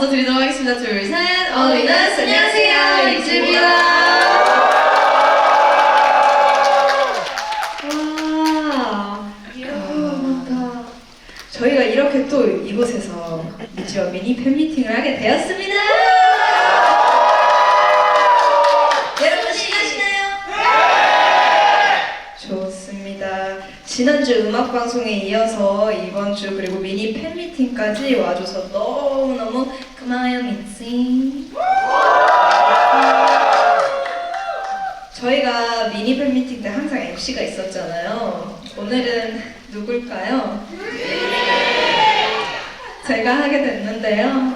네, 먼저 드리도록 하겠습니다. 둘, 셋. 어린이스 안녕하세요. 이즈입니다. 와, 이야, 저희가 이렇게 또 이곳에서 미지와 미니 팬미팅을 하게 되었습니다. 여러분 신나시나요? 좋습니다. 지난주 음악 방송에 이어서 이번 주 그리고 미니 팬미팅까지 와줘서 너무너무 고마워요 미팅. 저희가 미니 팬미팅 때 항상 MC가 있었잖아요. 오늘은 누굴까요? 제가 하게 됐는데요.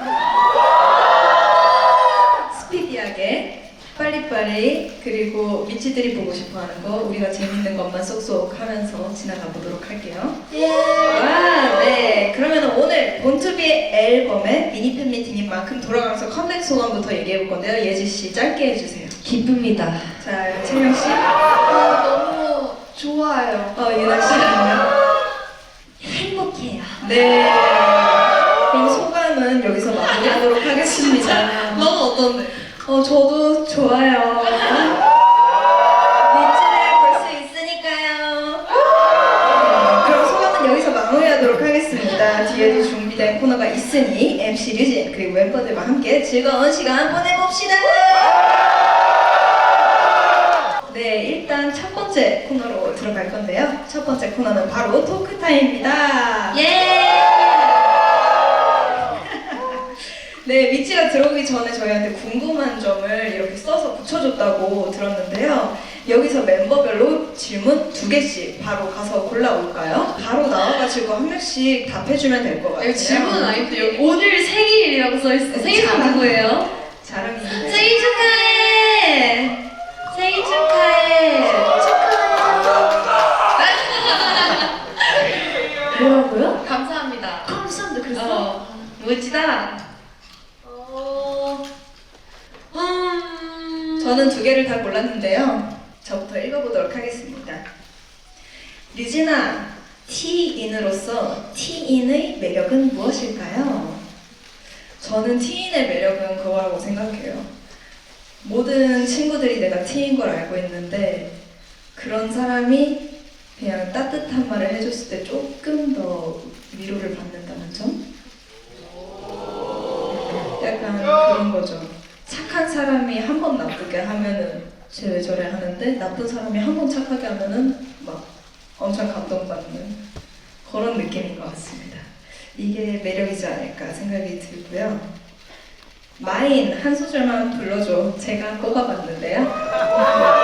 스피디하게 빨리빨리 그리고 미치들이 보고 싶어하는 거 우리가 재밌는 것만 쏙쏙 하면서 지나가 보도록 할게요. 와, 네. 그러면 오늘 본투비의 앨범의 미니 팬미팅인 만큼 돌아가면서 컴백 소감부터 얘기해 볼 건데요. 예지 씨 짧게 해주세요. 기쁩니다. 자, 채명 씨, 아, 너무 좋아요. 어 유나 씨는요. 행복해요. 네. 그럼 소감은 여기서 마무리하도록 하겠습니다. 너는 어떤데? 어, 저도 좋아요. 밑줄을 볼수 있으니까요. 네, 그럼 소감은 여기서 마무리하도록 하겠습니다. 뒤에도 준비된 코너가 있으니 MC 류진 그리고 멤버들과 함께 즐거운 시간 보내봅시다. 네, 일단 첫 번째 코너로 들어갈 건데요. 첫 번째 코너는 바로 토크 타임입니다. 예! 네, 미치가 들어오기 전에 저희한테 궁금한 점을 이렇게 써서 붙여줬다고 들었는데요. 여기서 멤버별로 질문 두 개씩 바로 가서 골라올까요? 바로 나와가지고 한 명씩 답해주면 될 것 같아요. 이거 질문은 아닌데 여기 오늘 생일이라고 써있어. 생일 자랑. 누구예요? 자랑인데. 생일 축하해! 생일 축하해! 뭐라고요? 감사합니다. 감사합니다. 어, 멋지다. 어, 음, 저는 두 개를 다 골랐는데요. 저부터 읽어보도록 하겠습니다. 류진아, T인으로서 T인의 매력은 무엇일까요? 저는 T인의 매력은 그거라고 생각해요. 모든 친구들이 내가 T인 걸 알고 있는데 그런 사람이 그냥 따뜻한 말을 해줬을 때 조금 더 위로를 받는다는 점? 약간 그런 거죠. 착한 사람이 한 번 나쁘게 하면은 저래 하는데 나쁜 사람이 한 번 착하게 하면은 막 엄청 감동받는 그런 느낌인 것 같습니다. 이게 매력이지 않을까 생각이 들고요. 마인 한 소절만 불러줘. 제가 꼽아봤는데요.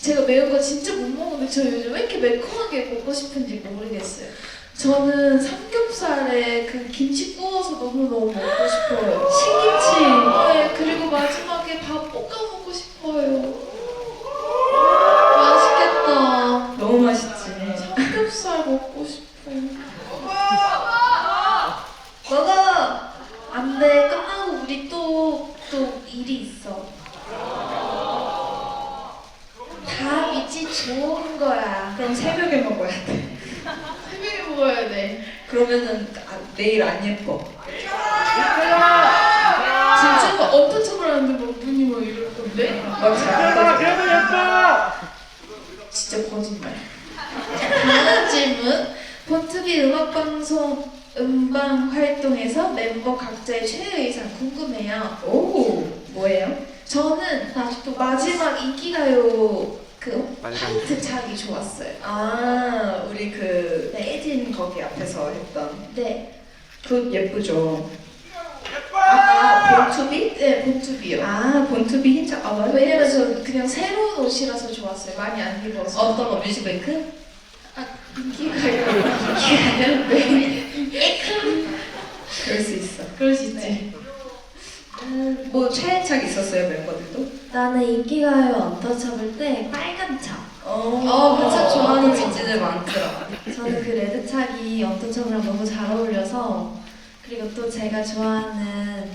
제가 매운 거 진짜 못 먹는데 저 요즘 왜 이렇게 매콤하게 먹고 싶은지 모르겠어요. 저는 삼겹살에 그 김치 구워서 너무 너무 먹고 싶어요. 신김치. 네 그리고 마지막에 밥 볶아 먹고 싶어요. 맛있겠다. 너무 맛있지. 삼겹살 먹고 싶어. 먹어. 안돼 끝나고 우리 또 또 일이 있어. 다 미치 좋은 거야. 그럼 새벽에 먹어야 돼. 새벽에 먹어야 돼. 그러면은 아, 내일 안 예뻐. 진짜 막 어떤 척을 하는데 막 눈이 막 이럴 건데? 막잘안 떠져. 진짜 거짓말. 다음 질문. 본투비 음악방송 음방 활동에서 멤버 각자의 최애 의상 궁금해요. 오, 뭐예요? 저는 아직도 마지막 인기가요 그 화이트 착이 좋았어요. 아 우리 그 에딘 거기 앞에서 했던 네. 그 예쁘죠. 아 본투비? 네, 본투비요. 아 본투비 흰색 아 맞아. 왜냐면 저 그냥 새로운 옷이라서 좋았어요. 많이 안 입어서. 어떤 거 뮤직뱅크? 아, 인기가요. 인기가요? 네. 그럴 수 있어. 그럴 수 있지. 네. 뭐 최애착 있었어요 멤버들도? 나는 인기가요 언터처블 때 빨간 차. 어, 그착 좋아하는 뮤지들 많더라. 저는 그 레드 착이 언터처블이랑 너무 잘 어울려서 그리고 또 제가 좋아하는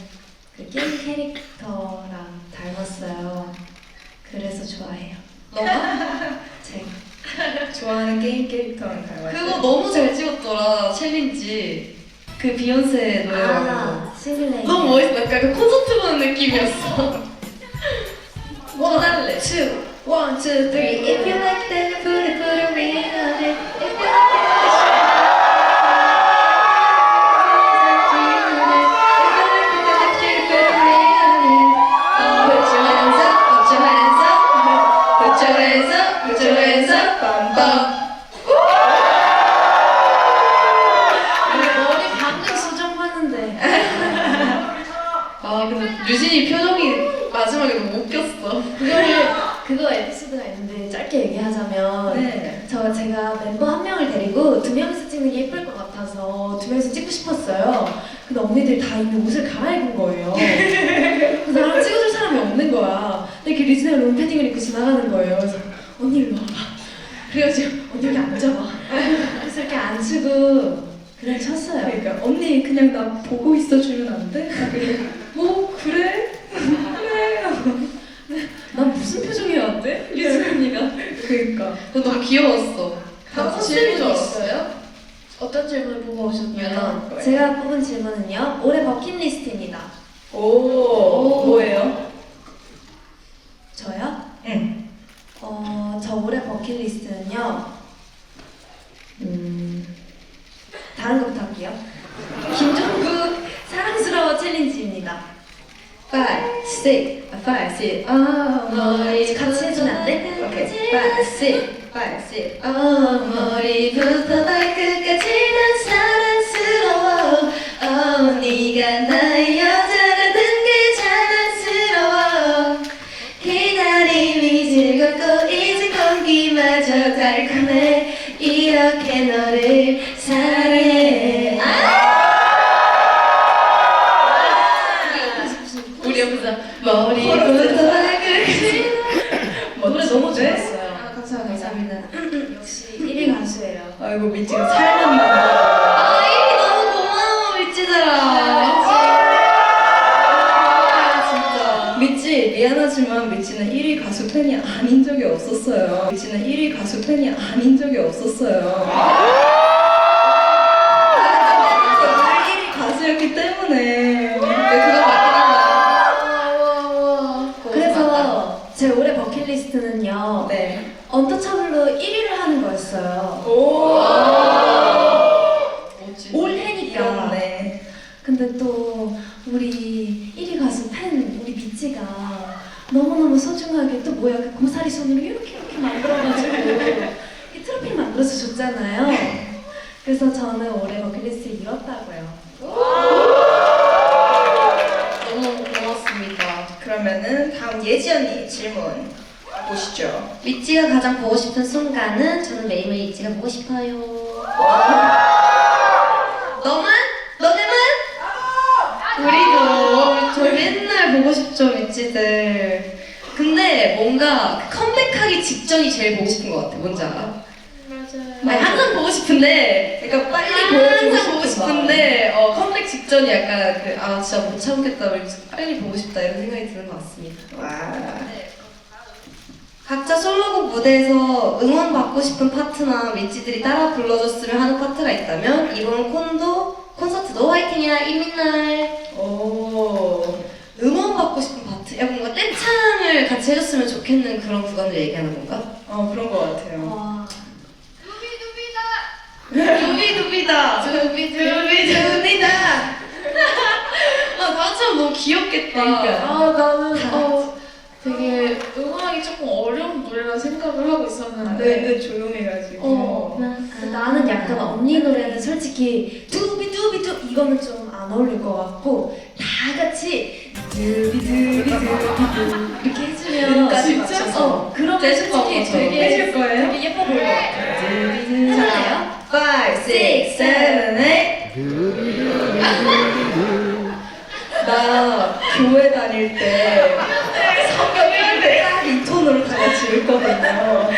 그 게임 캐릭터랑 닮았어요. 그래서 좋아해요. 너가 제가 좋아하는 게임 캐릭터랑 닮았어. 그거 너무 잘 찍었더라 챌린지 그 비욘세 노래하는 아 싱글레이. 거 너무 멋있어 약간 그 콘서트 보는 느낌이었어 쳐달래. two, one, two, three. If you like that, 아 근데 유진이 표정이 마지막에 너무 웃겼어 그거를 그거 에피소드가 있는데 짧게 얘기하자면 네. 저 제가 멤버 한 명을 데리고 두 명이서 찍는 게 예쁠 것 같아서 두 명이서 찍고 싶었어요. 근데 언니들 다 이미 옷을 갈아입은 거예요. 그래서 나랑 찍어줄 사람이 없는 거야. 근데 이렇게 리즈네가 롱패딩을 입고 지나가는 거예요. 그래서 언니 일로 와봐. 그래가지고 언니 여기 앉아봐. 그래서 이렇게 앉히고 그냥 쳤어요. 그러니까 언니 그냥 나 보고 있어주면 안 돼? 나. 뭐 그래? 그래. 난 무슨 표정이야 돼? 리즈네 언니가. 그러니까. 그거 너무 귀여웠어 다음 질문 있어요? 어떤 질문을 보고 오셨나요? 거예요. 제가 뽑은 질문은요. 올해 버킷리스트입니다. 오, 뭐예요? 저요? 응. 어, 저 올해 버킷리스트는요. 음, 다른 것부터 할게요. 김종국 사랑스러워 챌린지입니다. 5, 6, 5, 6, 아, 머리 같이 해주면 안 돼? 오케이. 5, 6, 5, 6, 어, 머리부터 발끝까지 난 사랑스러워. 어, 네가 나의 여자라는 게 자랑스러워. 기다림이 즐겁고 이제 공기마저 달콤해. 이렇게 너를 사랑 아이고 살만 남아. 아이 너무 고마워 밀지들아 진짜. 미치 미안하지만 미치는 1위 가수 팬이 아닌 적이 없었어요. 미치는 1위 가수 팬이 아닌 적이 없었어요. 늘 1위 가수였기 때문에. 근데 그거 맞긴 하다 그래서 제 올해 버킷리스트는요. 네. 언터처블로 1위를 하는 거였어요. 오. 뭐지? 올해니까. 이렇네. 근데 또 우리 1위 가수 팬 우리 미찌가 너무너무 소중하게 또 뭐야 그 고사리 손으로 이렇게 이렇게 만들어가지고 이 트로피 만들어서 줬잖아요. 그래서 저는 올해 버킷리스트 이뤘다고요. 너무 고맙습니다 그러면은 다음 예지 언니 질문 보시죠. 미찌가 가장 보고 싶은 순간은 저는 매일매일 미찌가 보고 싶어요. 너만? 너네만? 우리도 저 맨날 보고 싶죠 미치들 근데 뭔가 컴백하기 직전이 제일 보고 싶은 것 같아 뭔지 알아? 맞아요. 아니 항상 보고 싶은데 그러니까 빨리 보여주고 항상 보고 싶은 싶은데 어, 컴백 직전이 약간 그 아 진짜 못 참겠다 빨리 보고 싶다 이런 생각이 드는 것 같습니다. 와. 각자 솔로곡 무대에서 응원받고 싶은 파트나 미찌들이 따라 불러줬으면 하는 파트가 있다면 이번 콘도 콘서트도 화이팅이야 이민날 오. 응원받고 싶은 파트 야 뭔가 떼창을 같이 해줬으면 좋겠는 그런 구간을 얘기하는 건가? 어 그런 것 같아요. 와, 두비두비다 두비두비두비다 아 다같이 하면 너무 귀엽겠다 그러니까. 아 나는 어 되게 응원 하기 조금 어려운 노래라 생각을 하고 있었는데 왜 조용해가지고. 어. 나는 약간 언니 노래는 솔직히 두비 두비 두 이거는 좀 안 어울릴 것 같고 다 같이 두비 두비 두비 두 이렇게 해주면 끝까지 진짜? 맞춰서. 어 그러면 솔직히. 되게 해줄 거예요? 되게 예뻐 보일 것 같아. 두비두 잘해요? 5, 6, 7, 8 나 교회 다닐 때 성경을 때딱이 톤으로 다 같이 읽거든요.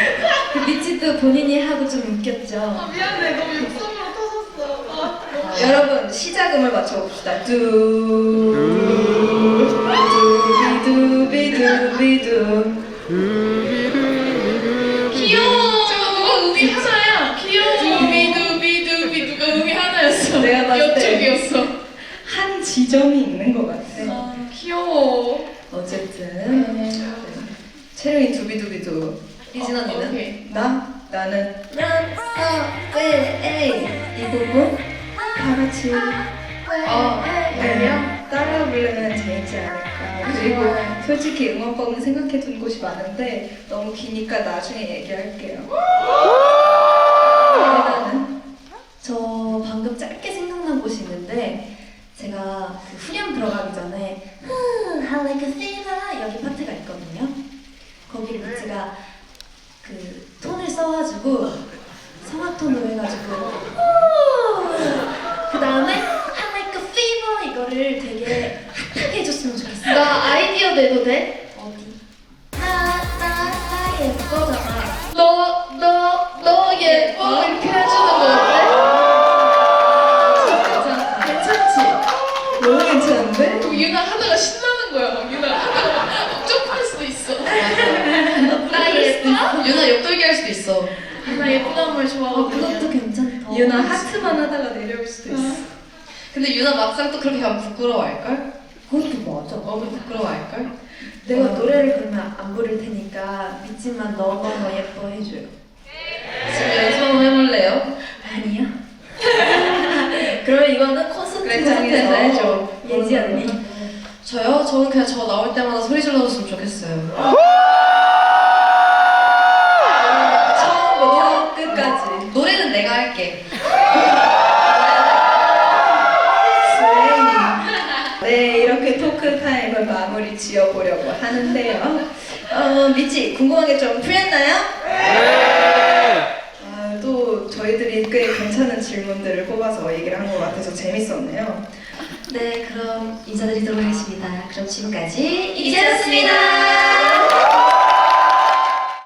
그 미치도 본인이 하고 좀 웃겼죠. 아 미안해 너무 육성으로 터졌어 아, 여러분 시작음을 맞춰봅시다. 두 두비두비두비두 귀여워 누가 음이 하나야 귀여워 두비 두비 두비 누가 음이 하나였어 내가 봤을 때. 옆쪽이었어 한 지점이 있는 것 같아. 아 귀여워 어쨌든 채령이 두비두비두. 리진 언니는? 오케이. 나 나는 에이 이 부분 다 같이 어 네, 따라 부르면 재밌지 않을까. 그리고 솔직히 응원법은 생각해 둔 곳이 많은데 너무 기니까 나중에 얘기할게요. 나는 저 방금 짧게 생각난 곳이 있는데 제가 그 후렴 들어가기 전에 흠, I like a fever 여기 파트가 있거든요. 거기를 미치가 그 톤을 써가지고 성악톤으로 해가지고 그 다음에 I like a fever 이거를 되게 핫하게 해줬으면 좋겠어. 나 아이디어 내도 돼? 막상 또 그렇게 하면 부끄러워할걸? 그것도 맞아. 너무 부끄러워할걸? 내가 노래를 그러면 안 부를 테니까 믿지만 너무너무 예뻐 해줘요. 지금 연습 한번 해볼래요? 아니요. 그러면 이거는 콘서트 콘서트에서 해줘. 예지 언니. 저요? 저는 그냥 저 나올 때마다 소리 질러줬으면 좋겠어요 지어보려고 하는데요. 어, 미치, 궁금한 게 좀 풀렸나요? 아, 또 저희들이 꽤 괜찮은 질문들을 뽑아서 얘기를 한 것 같아서 재밌었네요. 네 그럼 인사드리도록 하겠습니다 그럼 지금까지 이지였습니다.